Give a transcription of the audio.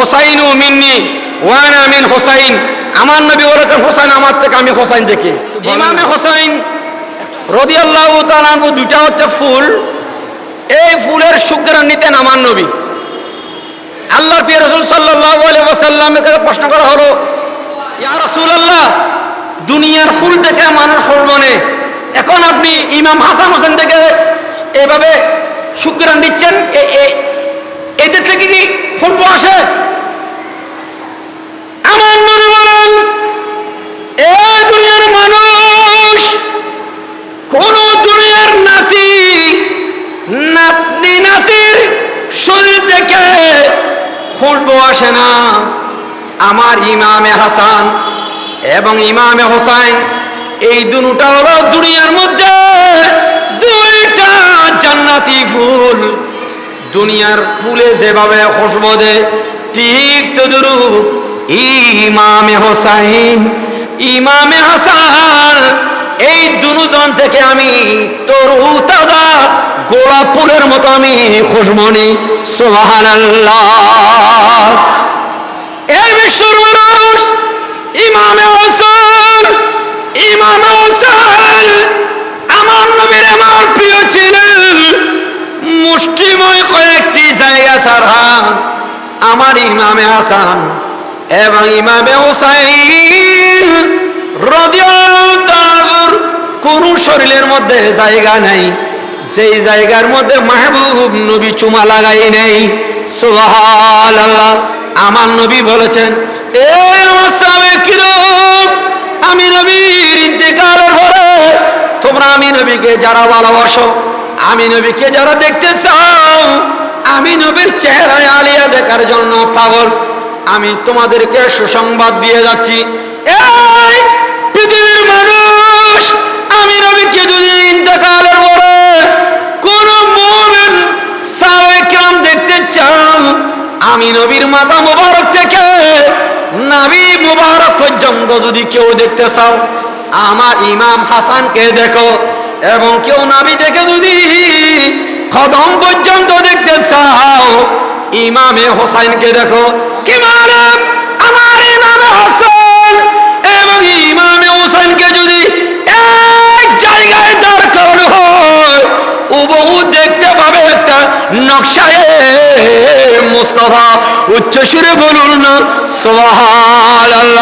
হোসাইনু মিন্নি, one আমিন হোসাইন। আমার নবী বলেছেন, হোসাইন আমার থেকে আমি হোসাইন দেখি। ইমামে হোসাইন রদিয়াল্লাহু তাআলা দুটা হচ্ছে ফুল। এই ফুলের সুগ্রাণ নিতেন আমার নবী। আল্লাহর প্রিয় রসুল আলাইহি ওয়াসাল্লামের কাছে প্রশ্ন করা হলো, ইয়া আল্লাহ দুনিয়ার ফুল থেকে মানুষ ফুল বনে এখন আপনি ইমাম হাসান হোসেন থেকে এভাবে শুক্রান দিচ্ছেন এদের থেকে কি ফুল আসে থেকে খুশবু আসে না। আমার ইমামে হাসান এবং ইমামে হোসাইন, এই দুটা হলো দুনিয়ার মধ্যে দুইটা জান্নাতি ফুল। দুনিয়ার ফুলে যেভাবে খুশবু দেয়, ঠিক তদরূপ ইমামে হোসাইন, ইমামে হাসান, এই দুজন থেকে আমি ফুলের মতো আমি খুশমনি সোহান এই বিশ্বর মানুষ, ইমামে হোসেন ইমামে হোসেন আমার নবীর আমার প্রিয় ছিলেন। মুষ্টিময় কয়েকটি জায়গা ছাড়া আমার ইমামে হাসান এবং ইমামে হোসাইন তাআলার কোন শরীরের মধ্যে জায়গা নাই। সেই জায়গার মধ্যে মাহবুব নবী চুমা লাগাই নেই। আমার নবী বলেছেন আমি নবীর ইন্তেকালের পরে তোমরা আমি নবীকে যারা ভালোবাসো, আমি নবীকে যারা দেখতে চাও, আমি নবীর চেহারায় আলিয়া দেখার জন্য পাগল। আমি তোমাদেরকে সুসংবাদ দিয়ে যাচ্ছি। এই পৃথিবীর মানুষ আমি নবীর মাথা মোবারক থেকে নাবি মুবারক পর্যন্ত যদি কেউ দেখতে চাও, আমার ইমাম হাসানকে দেখো। এবং কেউ নাবি দেখে যদি কদম পর্যন্ত দেখতে চাও, ইমামে হোসাইনকে দেখো। কি আমার ইমামে হাসান এবং ইমামে হোসেনকে যদি এক জায়গায় দাঁড় করানো হয় উবহু দেখতে পাবে একটা নকশায় মুস্তফা উচ্চ সুরে বলুন না সোহাল